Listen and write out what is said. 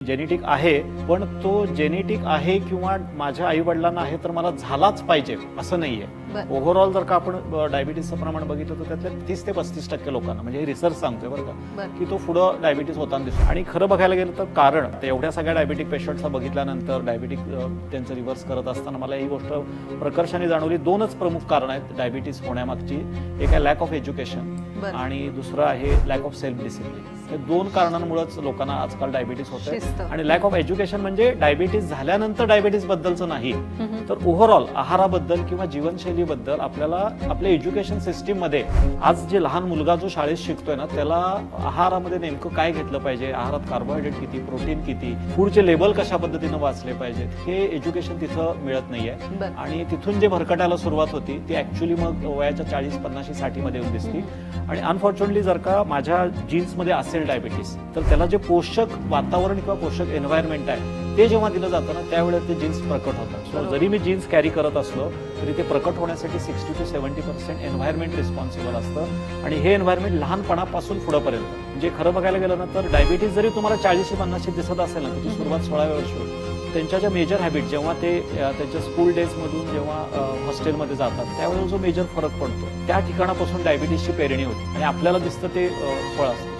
Genetic आहे पण तो जेनेटिक आहे किंवा माझ्या आईवडिलांना आहे तर मला झालाच पाहिजे असं नाहीये. आहे ओव्हरऑल जर का आपण डायबिटीसचं प्रमाण बघितलं तर त्यातल्या तीस ते पस्तीस टक्के लोकांना म्हणजे रिसर्च सांगतोय बरं का. की तो पुढं डायबिटीस होताना दिसतो आणि खरं बघायला गेलं तर कारण ते एवढ्या सगळ्या डायबिटिक पेशंटचा बघितल्यानंतर डायबिटिक त्यांचं रिव्हर्स करत असताना मला ही गोष्ट प्रकर्षाने जाणवली दोनच प्रमुख कारण आहेत डायबिटीस होण्यामागची एक आहे लॅक ऑफ एज्युकेशन. आणि दुसरं आहे लॅक ऑफ सेल्फ डिसिप्लिन हे दोन कारणांमुळेच लोकांना आजकाल डायबिटीस होत. आणि लॅक ऑफ एज्युकेशन म्हणजे डायबिटीस झाल्यानंतर डायबिटीस बद्दलचं नाही. तर ओव्हरऑल आहाराबद्दल किंवा जीवनशैलीबद्दल आपल्याला आपल्या एज्युकेशन सिस्टीममध्ये आज जे लहान मुलगा जो शाळेत शिकतोय ना त्याला आहारामध्ये नेमकं काय घेतलं पाहिजे? आहारात कार्बोहायड्रेट किती प्रोटीन किती? फूडचे लेबल कशा पद्धतीनं वाचले पाहिजेत? हे एज्युकेशन तिथं मिळत नाहीये. आणि तिथून जे भरकटायला सुरुवात होती ती ऍक्च्युली मग वयाच्या चाळीस पन्नाशी साठी मध्ये येऊन दिसती. आणि अनफॉर्च्युनेटली जर का माझ्या जीन्समध्ये असेल डायबिटीस तर त्याला जे पोषक वातावरण किंवा पोषक एन्व्हायरमेंट आहे ते जेव्हा दिलं जातं ना त्यावेळेस ते जीन्स प्रकट होतात. सो. जरी मी जीन्स कॅरी करत असलो तरी ते प्रकट होण्यासाठी sixty to seventy percent environment responsible असतं. आणि हे एन्व्हायरमेंट लहानपणापासून पुढेपर्यंत म्हणजे खरं बघायला गेलं ना तर डायबिटीस जरी तुम्हाला चाळीसशे पन्नासशे दिसत असेल ना त्याची सुरुवात सोळाव्या वर्षी होते त्यांच्या ज्या मेजर हॅबिट जेव्हा ते त्यांच्या स्कूल डेजमधून जेव्हा हॉस्टेलमध्ये जातात त्यावेळेस जो मेजर फरक पडतो. त्या ठिकाणापासून डायबिटीसची पेरणी होती. आणि आपल्याला दिसतं ते फळ असतं.